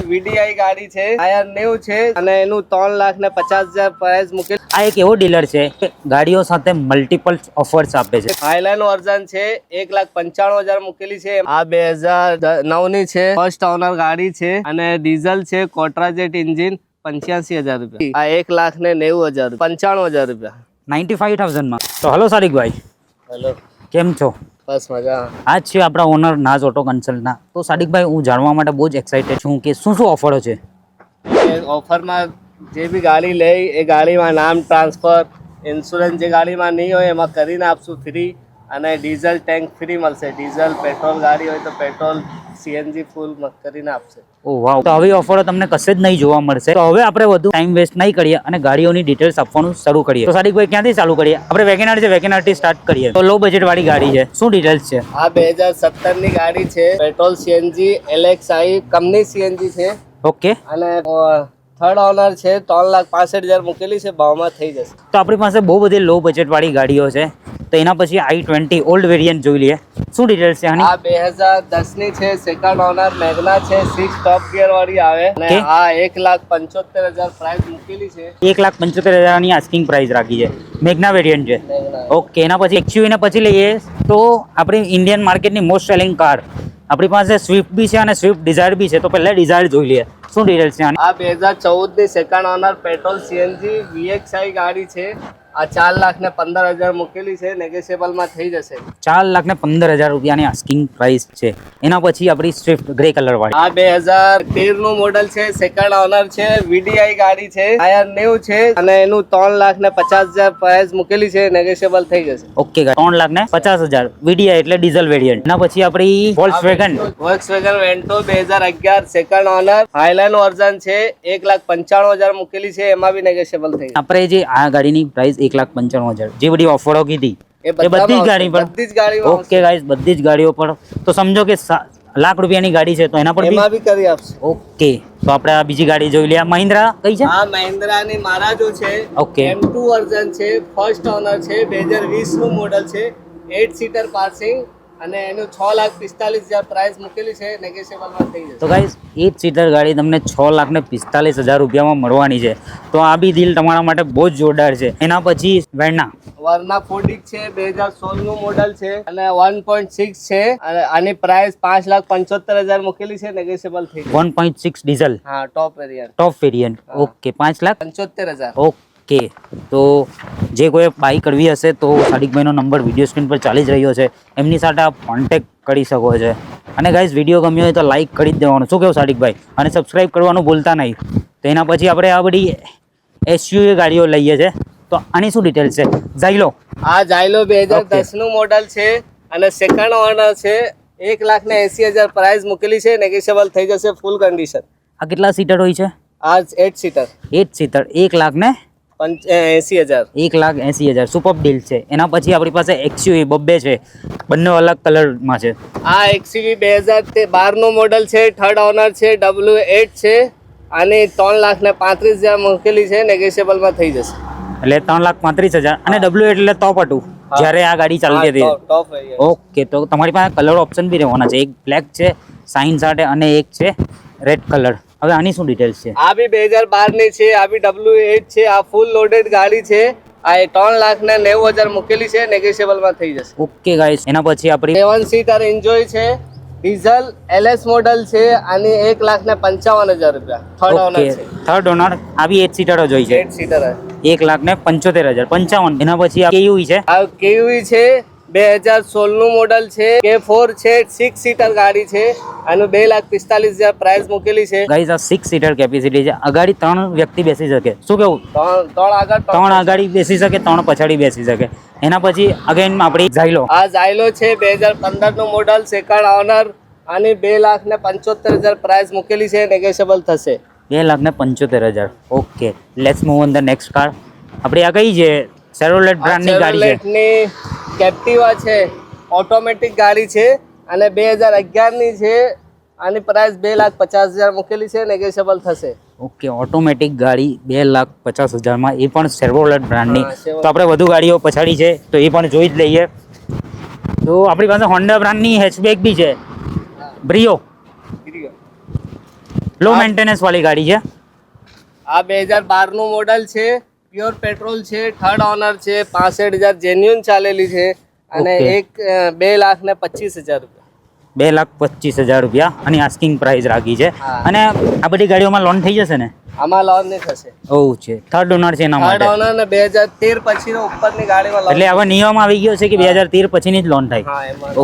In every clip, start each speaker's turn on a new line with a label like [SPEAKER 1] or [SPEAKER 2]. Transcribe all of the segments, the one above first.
[SPEAKER 1] VDI ગાડી છે આયર નેવું છે અને એનું ત્રણ લાખ ને પચાસ હજાર પ્રાઇસ મૂકેલ.
[SPEAKER 2] આ એક એવો ડીલર છે ગાડીઓ સાથે મલ્ટિપલ ઓફર્સ આપે છે.
[SPEAKER 1] હાઈલાઇન વર્ઝન છે એક લાખ પંચાણું હજાર મૂકેલી છે. આ બે હજાર નવની છે ફર્સ્ટ ઓનર ગાડી છે અને ડીઝલ છે કોટ્રાજેટ ઇન્જિન પંચ્યાસી હજાર રૂપિયા. આ એક લાખ ને નેવું હજાર પંચાણું હજાર રૂપિયા.
[SPEAKER 2] નાઇન્ટી ફાઈવ થાઉઝન્ડમાં તો હલો સાદિકભાઈ
[SPEAKER 1] હેલો
[SPEAKER 2] કેમ છો?
[SPEAKER 1] બસ મજા.
[SPEAKER 2] આ છે આપણા ઓનર નાઝ ઓટો કન્સલ્ટના તો સાદિકભાઈ હું જાણવા માટે બહુ જ એક્સાઇટેડ છું કે શું શું ઓફરો છે?
[SPEAKER 1] ઓફરમાં જે બી ગાડી લે એ ગાડીમાં નામ ટ્રાન્સફર ઇન્સ્યોરન્સ જે ગાડીમાં નહીં હોય એમાં કરીને આપશું ફ્રી અને ડીઝલ ટેન્ક ફ્રી મળશે. ડીઝલ પેટ્રોલ ગાડી હોય તો પેટ્રોલ સીએનજી ફૂલ કરીને આપશે.
[SPEAKER 2] ઓ વાવ. તો આવી ઓફરો તમને કશે જ નહીં જોવા મળશે. તો હવે આપણે વધુ ટાઈમ વેસ્ટ નહીં કરીએ અને ગાડીઓની ડિટેલ્સ આપવાનું શરૂ કરીએ. તો સાદિકભાઈ ક્યાંથી ચાલુ કરીએ? આપણે વેગેનાર છે વેગેનારથી સ્ટાર્ટ કરીએ. તો લો બજેટ વાળી ગાડી છે. શું ડિટેલ્સ છે?
[SPEAKER 1] આ બે હજાર સત્તરની ગાડી છે petrol CNG LXI company CNG છે.
[SPEAKER 2] ઓકે.
[SPEAKER 1] અને થર્ડ ઓનર છે ત્રણ લાખ પાસઠ હજાર મૂકેલી છે ભાવમાં થઈ જશે.
[SPEAKER 2] તો આપણી પાસે બહુ બધી લો બજેટ વાળી ગાડીઓ છે. તો એના પછી આઈ ટ્વેન્ટી ઓલ્ડ વેરિયન્ટ જોઈ લઈએ. શું ડિટેલ્સ છે આની?
[SPEAKER 1] આ બે હજાર દસની છે સેકન્ડ ઓનર મેગ્ના છે સિક્સ ટોપ ગિયર વાળી આવે. અને આ એક લાખ પંચોતેર હજાર પ્રાઇસ મૂકેલી છે.
[SPEAKER 2] એક લાખ પંચોતેર હજારની આસ્કિંગ પ્રાઇસ રાખી છે. મેગ્ના વેરિયન્ટ છે. ઓકે એના પછી એક્ચ્યુઅલી પછી લઈએ. તો આપણી ઇન્ડિયન માર્કેટની મોસ્ટ સેલિંગ કાર આપણી પાસે સ્વિફ્ટ બી છે અને સ્વિફ્ટ ડિઝાયર બી છે. તો પહેલાં ડિઝાયર જોઈ લઈએ. શું ડિટેલ્સ છે
[SPEAKER 1] આ બે હજાર ચૌદની second owner petrol CNG VXI ગાડી છે. આ ચાર લાખ ને પંદર હજાર મૂકેલી છે negotiable માં થઈ જશે.
[SPEAKER 2] ચાર લાખ ને પંદર હજાર રૂપિયાની આસ્કિંગ પ્રાઇસ છે. એના પછી આપણી સ્વિફ્ટ ગ્રે કલર વાળી.
[SPEAKER 1] આ બે હજાર તેરનું મોડલ છે સેકન્ડ ઓનર છે વીડીઆઈ ગાડી છે આયર નેવું છે અને એનું ત્રણ લાખ ને પચાસ હજાર પ્રાઇસ મૂકેલી છે નેગેશિયેબલ થઈ જશે.
[SPEAKER 2] ઓકે ત્રણ લાખ ને પચાસ હજાર. વીડીઆઈ એટલે ડીઝલ વેરિયન્ટ એના પછી આપણી વોલ્સ વેગન
[SPEAKER 1] Volkswagen વેન્ટો બે હજાર અગિયાર સેકન્ડ ઓનર હાઈલાઇન વર્ઝન છે એક લાખ પંચાણું હજાર મૂકેલી છે એમાં બી નેગેશિયેબલ થઈ
[SPEAKER 2] આપણે જે આ ગાડીની પ્રાઇસ એક લાખ પંચાણું હજાર. જે બધી ઓફરો કીધી
[SPEAKER 1] એ
[SPEAKER 2] બધી જ ગાડી પર
[SPEAKER 1] બધી જ ગાડીમાં
[SPEAKER 2] ઓકે ગાઈસ બધી જ ગાડીઓ પર તો સમજો કે લાખ રૂપિયાની ગાડી છે તો એના પર
[SPEAKER 1] એમાં બી કરી આપશે.
[SPEAKER 2] ઓકે તો આપણે આ બીજી ગાડી જોઈ લઈએ. મહિન્દ્રા કઈ છે?
[SPEAKER 1] મહિન્દ્રા મારા જો છે. એમ ટુ વર્ઝન છે ફર્સ્ટ ઓનર છે બે હજાર વીસનું મોડલ છે એટ સીટર પાર્સિંગ અને એનું છ લાખ પિસ્તાલીસ હજાર પ્રાઇસ મૂકેલી છે negotiable માં થઈ જશે.
[SPEAKER 2] તો ગાઈસ એટ સીટર ગાડી તમને છ લાખ ને પિસ્તાલીસ હજાર રૂપિયામાં મળવાની છે. તો આ બી ડીલ તમારા માટે બહુ જ જોરદાર છે. એના પછી વેરના
[SPEAKER 1] વર્ના ફોર્ડિક છે બે હજાર સોળનું મોડલ છે અને વન પોઈન્ટ સિક્સ છે. અને આની પ્રાઇસ પાંચ લાખ પંચોતેર હજાર મૂકેલી છે negotiable થઈ
[SPEAKER 2] વન પોઈન્ટ સિક્સ ડીઝલ
[SPEAKER 1] હા top variant
[SPEAKER 2] top variant okay પાંચ લાખ?
[SPEAKER 1] પંચોતેર હજાર.
[SPEAKER 2] ઓકે તો જે કોઈ બાય કરવી હશે તો સાદિકભાઈનો નંબર વીડિયો સ્ક્રીન પર ચાલી જ રહ્યો છે. એમની સાથે આપ કોન્ટેક્ટ કરી શકો છો. અને ગાઈઝ વીડિયો ગમ્યો હોય તો લાઈક કરી જ દેવાનું. શું કહેવું સાદિકભાઈ અને સબસ્ક્રાઈબ કરવાનું ભૂલતા નહીં. તો એના પછી આપણે આ બધી એસયુવી ગાડીઓ લઈએ છે. તો આની શું ડિટેલ્સ છે? ઝાયલો
[SPEAKER 1] આ ઝાયલો બે હજાર. દસનું મોડલ છે અને સેકન્ડ ઓનર છે. એક લાખ ને એસી હજાર પ્રાઇસ મૂકેલી છે. નેગેશિયેબલ થઈ જશે ફૂલ કન્ડિશન
[SPEAKER 2] આ કેટલા સીટર હોય છે?
[SPEAKER 1] આ એટ સીટર
[SPEAKER 2] એટ સીટર એક લાખ ને
[SPEAKER 1] એસી હજાર.
[SPEAKER 2] એક લાખ એંસી હજાર. સુપર ડીલ છે. એના પછી આપણી પાસે એક્સયુવી બબ્બે છે. બંને અલગ કલરમાં છે.
[SPEAKER 1] આ એક્સયુવી બે હજાર તે બારનું મોડલ છે થર્ડ ઓનર છે ડબલ્યુ એટ છે અને ત્રણ લાખ ને પાંત્રીસ હજાર મૂકેલી છે negotiable થઈ જશે.
[SPEAKER 2] એટલે ત્રણ લાખ પાંત્રીસ હજાર. અને ડબલ્યુ એટલે ટોપ હતું. જ્યારે આ ગાડી ચાલતી હતી. ઓકે તો તમારી પાસે કલર ઓપ્શન બી રહેવાના છે. એક બ્લેક છે સાઇન સાથે અને એક છે રેડ કલર હવે આની શું ડિટેલ્સ છે?
[SPEAKER 1] આ બી બે હજાર બારની છે આ બી ડબલ્યુ એટ છે આ ફૂલ લોડેડ ગાડી છે. આ એ ત્રણ લાખ ને નેવું હજાર મૂકેલી છે નેગેશિયેબલમાં થઈ જશે.
[SPEAKER 2] ઓકે ગાઈસ એના પછી આપણી
[SPEAKER 1] સેવન સીટર એન્જોય છે ડીઝલ એલએસ મોડલ છે આની એક લાખ ને પંચાવન હજાર રૂપિયા. થર્ડ ઓનર છે.
[SPEAKER 2] થર્ડ ઓનર આવી એટ સીટર જ હોય છે.
[SPEAKER 1] એટ સીટર
[SPEAKER 2] એક લાખ ને પંચોતેર હજાર. પંચાવન. એના પછી આ કેયુઈ છે?
[SPEAKER 1] આ કેવી છે બે હજાર સોળનું મોડલ છે કે ફોર છે સિક્સ સીટર ગાડી છે આનું બે લાખ પિસ્તાલીસ હજાર પ્રાઇસ મૂકેલી છે.
[SPEAKER 2] ગાડી આ સિક્સ સીટર કેપેસિટી છે. અગાડી ત્રણ વ્યક્તિ બેસી શકે. શું કેવું?
[SPEAKER 1] ત્રણ ત્રણ આગળ
[SPEAKER 2] ત્રણ આગાડી બેસી શકે ત્રણ પછાડી બેસી શકે. એના પછી અગેન આપણી ઝાયલો
[SPEAKER 1] આ ઝાયલો છે બે હજાર પંદરનું મોડલ સેકન્ડ ઓનર આની બે લાખ ને પંચોતેર હજાર પ્રાઇસ મૂકેલી છે negotiable થશે.
[SPEAKER 2] બે લાખ ને પંચોતેર હજાર. Okay let's move on the next car આપણી આ કઈ છે? સેરોલેટ બ્રાન્ડની ગાડી છે.
[SPEAKER 1] કેપ્ટિવા છે ઓટોમેટિક ગાડી છે અને બે હજાર અગિયારની છે આની પ્રાઇસ બે લાખ પચાસ હજાર મૂકેલી છે negotiable થશે.
[SPEAKER 2] ઓકે ઓટોમેટિક ગાડી બે લાખ પચાસ હજારમાં એ પણ સેર્વોલેટ બ્રાન્ડની તો આપણે વધુ ગાડીઓ પછાડી છે તો એ પણ જોઈ જ લઈએ. તો આપણી પાસે હોન્ડા બ્રાન્ડની હેચબેક બી છે. બ્રિયો લો મેન્ટેનન્સ વાળી ગાડી છે.
[SPEAKER 1] આ બે હજાર બારનું મોડલ છે પ્યોર પેટ્રોલ છે થર્ડ ઓનર છે પાસઠ હજાર જેન્યુન ચાલેલી છે અને એક બે લાખ ને પચીસ હજાર રૂપિયા.
[SPEAKER 2] બે લાખ પચીસ હજાર રૂપિયા અને આસ્કિંગ પ્રાઇસ રાખી છે. અને આ બધી ગાડીઓમાં લોન થઈ જશે ને?
[SPEAKER 1] આમાં લોન નહીં થશે.
[SPEAKER 2] ઓવું છે. થર્ડ ઓનર છે એના
[SPEAKER 1] થર્ડ
[SPEAKER 2] માટે.
[SPEAKER 1] ઓનર ને બે હજાર તેર પછી ઉપરની ગાડીમાં
[SPEAKER 2] એટલે હવે નિયમ આવી ગયો છે કે બે હજાર તેર પછીની જ લોન થાય.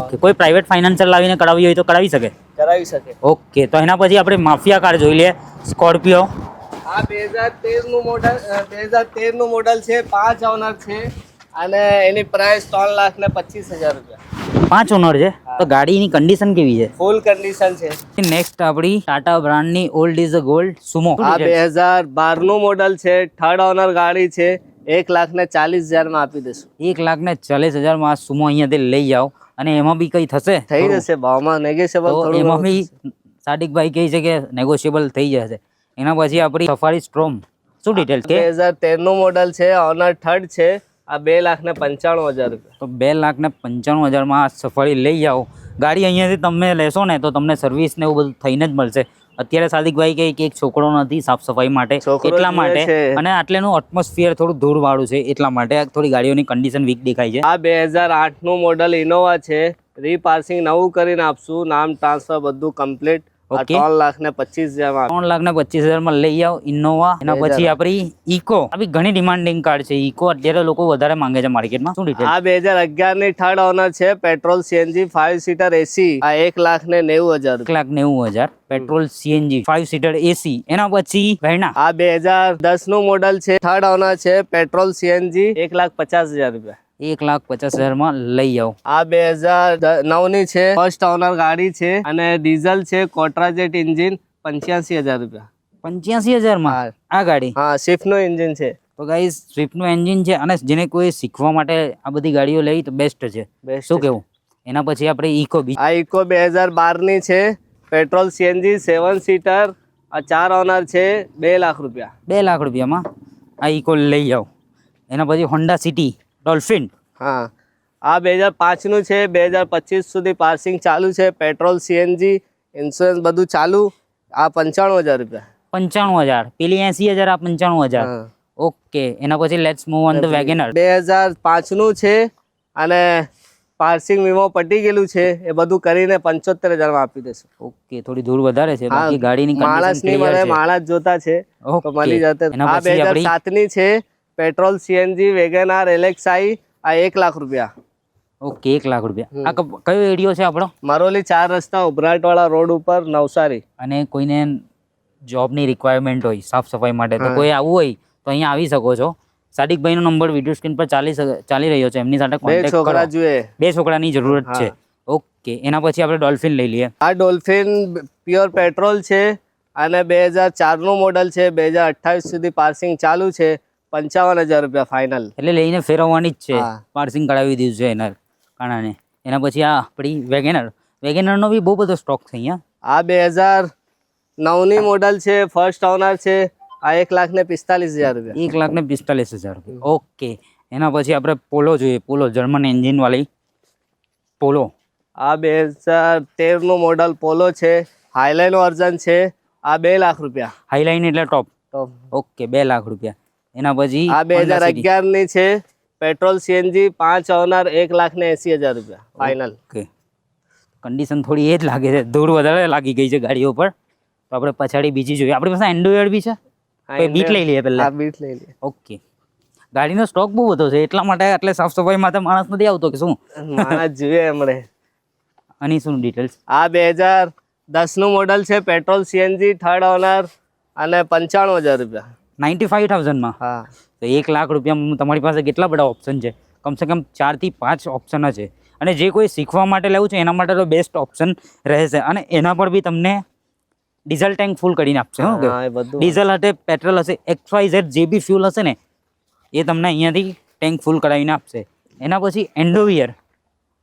[SPEAKER 2] ઓકે કોઈ પ્રાઇવેટ ફાઇનાન્સર લાવીને કરાવી હોય તો કરાવી શકે?
[SPEAKER 1] કરાવી શકે.
[SPEAKER 2] ઓકે તો એના પછી આપણે માફિયા કાર જોઈ લઈએ સ્કોર્પિયો
[SPEAKER 1] આ બે હજાર તેરનું મોડલ બે હજાર તેરનું મોડલ છે પાંચ ઓનર છે અને એની પ્રાઇસ ત્રણ લાખ ને પચીસ હજાર રૂપિયા.
[SPEAKER 2] પાંચ ઓનર છે? તો ગાડીની કન્ડિશન કેવી છે?
[SPEAKER 1] ફૂલ કન્ડિશન છે.
[SPEAKER 2] નેક્સ્ટ આપણી ટાટા બ્રાન્ડની old is a gold Sumo
[SPEAKER 1] આ બે હજાર બારનું મોડલ છે થર્ડ ઓનર ગાડી છે એક લાખ ને ચાલીસ હજારમાં આપી દઈશું.
[SPEAKER 2] એક લાખ ને ચાલીસ હજારમાં આ સુમો અહીંયાથી લઈ જાઓ. અને એમાં બી કંઈ થશે?
[SPEAKER 1] થઈ જશે ભાવમાં નેગોશિયેબલ
[SPEAKER 2] એમાં
[SPEAKER 1] બી
[SPEAKER 2] બી સાદિકભાઈ કહે છે કે નેગોશિયેબલ થઈ જશે. એના પછી આપણી સફારી સ્ટ્રોમ શું ડિટેલ
[SPEAKER 1] બે હજાર તેરનું મોડલ છે ઓનર થર્ડ છે આ બે લાખ ને પંચાણું હજાર રૂપિયા.
[SPEAKER 2] તો બે લાખ ને પંચાણું હજારમાં આ સફારી લઈ જાઓ ગાડી અહીંયાથી તમે લેશો ને તો તમને સર્વિસ ને એવું બધું થઈને જ મળશે. અત્યારે સાદિકભાઈ કહે કે એક છોકરો નથી સાફ સફાઈ માટે એટલા માટે. અને આટલેનું એટમોસ્ફિયર થોડું ધૂળ વાળું છે એટલા માટે થોડી ગાડીઓની કન્ડિશન વીક દેખાય છે.
[SPEAKER 1] આ બે હજાર આઠનું મોડલ ઇનોવા છે. રીપાર્સિંગ નવું કરીને આપશું. નામ ટ્રાન્સફર બધું કમ્પ્લીટ. ત્રણ લાખ ને પચીસ હજાર
[SPEAKER 2] ત્રણ લાખ ને પચીસ હજારમાં લઈ આવો ઇનોવા. એના પછી આપણી ઇકો. ઘણી ડિમાન્ડિંગ કાર છે. ઇકો અત્યારે લોકો વધારે માંગે છે માર્કેટમાં. શું ડિટેલ
[SPEAKER 1] આ બે હજાર અગિયારની થર્ડ ઓનર છે petrol CNG five seater AC આ એક લાખ ને નેવું હજાર.
[SPEAKER 2] એક લાખ નેવું હજાર. Petrol CNG five seater AC એના પછી વેરના
[SPEAKER 1] આ બે હજાર દસનું મોડલ છે. થર્ડ ઓનર છે પેટ્રોલ સીએનજી એક લાખ પચાસ હજાર રૂપિયા.
[SPEAKER 2] એક લાખ પચાસ હજારમાં લઈ આવો.
[SPEAKER 1] આ બે હજાર નવની છે ફર્સ્ટ ઓનર ગાડી છે અને ડીઝલ છે કોટ્રાજેટ ઇન્જિન પંચ્યાસી હજાર રૂપિયા.
[SPEAKER 2] પંચ્યાસી હજારમાં. આ ગાડી?
[SPEAKER 1] હા સ્વિફ્ટનું ઇન્જિન છે.
[SPEAKER 2] તો ગાઈસ સ્વિફ્ટનું એન્જિન છે અને જેને કોઈ શીખવા માટે આ બધી ગાડીઓ લઈ તો બેસ્ટ છે. શું. કેવું? એના પછી આપણે ઇકો બી
[SPEAKER 1] આ ઇકો બે હજાર બારની છે પેટ્રોલ સીએનજી સેવન સીટર આ ચાર ઓનર છે બે લાખ રૂપિયા.
[SPEAKER 2] બે લાખ રૂપિયામાં આ ઇકો લઈ જાઓ એના પછી હોન્ડા સિટી ડોલ્ફિન.
[SPEAKER 1] હા. આ બે હજાર પાંચનું છે બે હજાર પચીસ સુધી પાર્સિંગ ચાલુ છે પેટ્રોલ સીએનજી ઇન્સ્યોરન્સ બધું ચાલુ. આ પંચાણું હજાર રૂપિયા.
[SPEAKER 2] પંચાણું હજાર. પેલી એસી હજાર આ પંચાણું હજાર. ઓકે એના પછી let's move on the WagonR
[SPEAKER 1] બે હજાર પાંચનું છે અને પાર્સિંગ વીમો પટી ગયેલું છે એ બધું કરીને પંચોતેર હજારમાં આપી દેશું.
[SPEAKER 2] ઓકે થોડી દૂર વધારે છે બાકી ગાડીની
[SPEAKER 1] માણસ
[SPEAKER 2] કન્ડિશન
[SPEAKER 1] નહીં મળે
[SPEAKER 2] ક્લિયર છે.
[SPEAKER 1] માણસ જોતા છે તો મળી જશે. આ બે હજાર સાતની છે પેટ્રોલ સીએનજી વેગેનાર એલેક્સાઈ આ એક લાખ રૂપિયા.
[SPEAKER 2] ઓકે એક લાખ રૂપિયા. આ કયો એરિયો છે આપણો?
[SPEAKER 1] મારોલી ચાર રસ્તા ઉભરાટવાળા રોડ ઉપર નવસારી.
[SPEAKER 2] અને કોઈને જોબની રિક્વાયરમેન્ટ હોય સાફ સફાઈ માટે તો કોઈ આવવું હોય તો અહીંયા આવી શકો છો. સાદિકભાઈનો નંબર વીડિયો સ્ક્રીન પર ચાલી ચાલી રહ્યો છે એમની સાથે
[SPEAKER 1] બે
[SPEAKER 2] કોન્ટેક્ટ
[SPEAKER 1] છોકરા
[SPEAKER 2] કરો
[SPEAKER 1] જોઈએ
[SPEAKER 2] બે છોકરાની જરૂરત છે. ઓકે એના પછી આપણે ડોલ્ફિન લઈ લઈએ.
[SPEAKER 1] આ ડોલ્ફિન પ્યોર પેટ્રોલ છે અને બે હજાર ચારનું મોડલ છે બે હજાર અઠ્ઠાવીસ સુધી પાર્સિંગ ચાલુ છે. પંચાવન હજાર રૂપિયા ફાઇનલ
[SPEAKER 2] એટલે લઈને ફેરવવાની જ છે. પાર્સિંગ કરાવી દીધું છે એના કારણે. એના પછી આ આપણી વેગેનર. વેગેનરનો બી બહુ બધો સ્ટોક છે અહીંયા.
[SPEAKER 1] આ બે હજાર નવની મોડલ છે ફર્સ્ટ ઓનર છે. આ એક લાખ ને પિસ્તાલીસ હજાર રૂપિયા.
[SPEAKER 2] એક લાખ ને પિસ્તાલીસ હજાર રૂપિયા. ઓકે એના પછી આપણે પોલો જોઈએ. પોલો જર્મન એન્જિન વાળી પોલો
[SPEAKER 1] આ બે હજાર તેરનું મોડલ પોલો છે. હાઈલાઇન વર્ઝન છે. આ બે લાખ રૂપિયા.
[SPEAKER 2] હાઈલાઇન એટલે ટોપ
[SPEAKER 1] ટોપ
[SPEAKER 2] ઓકે બે લાખ રૂપિયા. એના પછી
[SPEAKER 1] આ બે હજાર અગિયારની છે. પેટ્રોલ સીએનજી પાંચ ઓનર એક લાખ ને એસી હજાર રૂપિયા ફાઇનલ
[SPEAKER 2] કન્ડિશન થોડી એ જ લાગે છે. ધૂળ વધારે લાગી ગઈ છે ગાડીઓ પર. તો આપણે પછાડી બીજી જોઈએ. આપણી પાસે એન્ડ્રોઈડ બી છે? બીટ લઈ લઈએ પહેલા.
[SPEAKER 1] બીટ લઈ લઈએ.
[SPEAKER 2] ઓકે. ગાડીનો સ્ટોક બહુ બધો છે. એટલા માટે આટલે સાફ સફાઈ માટે માણસ નથી આવતો કે શું?
[SPEAKER 1] માણસ જોઈએ હમણે.
[SPEAKER 2] આની શું ડિટેલ્સ
[SPEAKER 1] આ બે હજાર દસનું મોડલ છે. પેટ્રોલ સીએનજી થર્ડ ઓનર અને પંચાણું હજાર રૂપિયા.
[SPEAKER 2] નાઇન્ટી ફાઈવ થાઉઝન્ડમાં.
[SPEAKER 1] હા.
[SPEAKER 2] તો એક લાખ રૂપિયામાં તમારી પાસે કેટલા બધા ઓપ્શન છે? કમસે કમ ચારથી પાંચ ઓપ્શન છે અને જે કોઈ શીખવા માટે લેવું છે એના માટે તો બેસ્ટ ઓપ્શન રહેશે. અને એના પર બી તમને ડીઝલ ટેન્ક ફૂલ કરીને આપશે હો ડીઝલ હશે પેટ્રોલ હશે એક્સ વાય ઝેડ જે બી ફ્યુલ હશે ને એ તમને અહીંયાથી ટેન્ક ફૂલ કરાવીને આપશે. એના પછી એન્ડોવિયર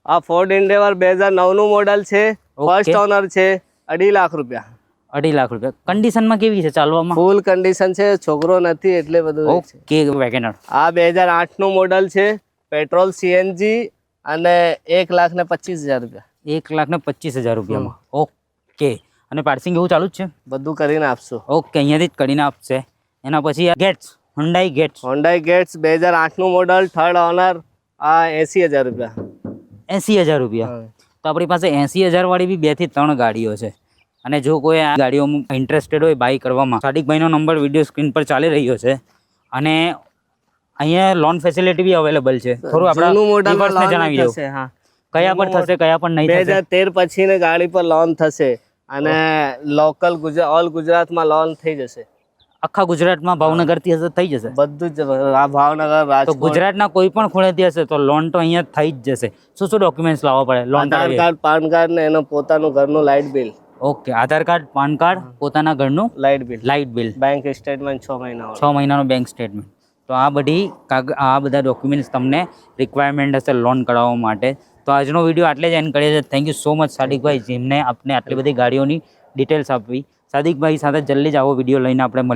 [SPEAKER 1] આ ફોર્ડ એન્ડેવર બે હજાર નવનું મોડલ છે. ફર્સ્ટ ઓનર છે અઢી લાખ રૂપિયા.
[SPEAKER 2] અઢી લાખ રૂપિયા. કન્ડિશનમાં કેવી છે ચાલવામાં?
[SPEAKER 1] ફૂલ કન્ડિશન છે છોકરો નથી એટલે બધું
[SPEAKER 2] ઓકે વેગેનર
[SPEAKER 1] આ બે હજાર આઠનું મોડલ છે પેટ્રોલ સીએનજી અને એક લાખ ને પચીસ હજાર રૂપિયા.
[SPEAKER 2] એક લાખ ને પચીસ હજાર રૂપિયામાં. ઓકે અને પાર્સિંગ એવું ચાલુ જ છે?
[SPEAKER 1] બધું કરીને આપશો.
[SPEAKER 2] ઓકે અહીંયાથી જ કરીને આપશે. એના પછી Getz Hyundai Getz
[SPEAKER 1] Hyundai Getz બે હજાર આઠનું મોડલ થર્ડ ઓનર આ એસી હજાર રૂપિયા.
[SPEAKER 2] એંસી હજાર રૂપિયા. તો આપણી પાસે એંસી હજાર વાળી બી બેથી ત્રણ ગાડીઓ છે. અને જો કોઈ આ ગાડીઓમાં ઇન્ટરેસ્ટેડ હોય બાય કરવામાં સાદિકભાઈનો નંબર વીડિયો સ્ક્રીન પર ચાલી રહ્યો છે. અને અહીંયા લોન ફેસિલિટી બી અવેલેબલ છે. થોડું આપણા જણાવી
[SPEAKER 1] દઉં
[SPEAKER 2] કયા પર થશે કયા પર નહીં બે
[SPEAKER 1] હજાર તેર પછી ગાડી પર લોન થશે અને લોકલ ગુજરાત ઓલ ગુજરાતમાં લોન થઈ જશે.
[SPEAKER 2] આખા ગુજરાતમાં ભાવનગરથી હશે થઈ જશે?
[SPEAKER 1] બધું જ આ ભાવનગર
[SPEAKER 2] તો ગુજરાતના કોઈ પણ ખૂણેથી હશે તો લોન તો અહીંયા થઈ જ જશે. શું શું ડોક્યુમેન્ટ્સ લાવવા પડે? Loan
[SPEAKER 1] Aadhaar card PAN card ને એનું પોતાનું ઘરનું light bill
[SPEAKER 2] okay Aadhaar card PAN card પોતાના ઘરનું
[SPEAKER 1] light bill
[SPEAKER 2] light bill
[SPEAKER 1] bank statement છ મહિના
[SPEAKER 2] છ મહિનાનું બેંક સ્ટેટમેન્ટ તો આ બધી આ બધા ડોક્યુમેન્ટ્સ તમને રિક્વાયરમેન્ટ હશે લોન કરાવવા માટે. તો આજનો વીડિયો આટલે જ એન્ડ કરીએ છીએ. થેન્ક યુ સો મચ સાદિકભાઈ જેમને આપને આટલી બધી ગાડીઓની ડિટેલ્સ આપવી સાદિકભાઈ સાથે જલ્દી જ આવો વીડિયો લઈને આપણે મળીએ.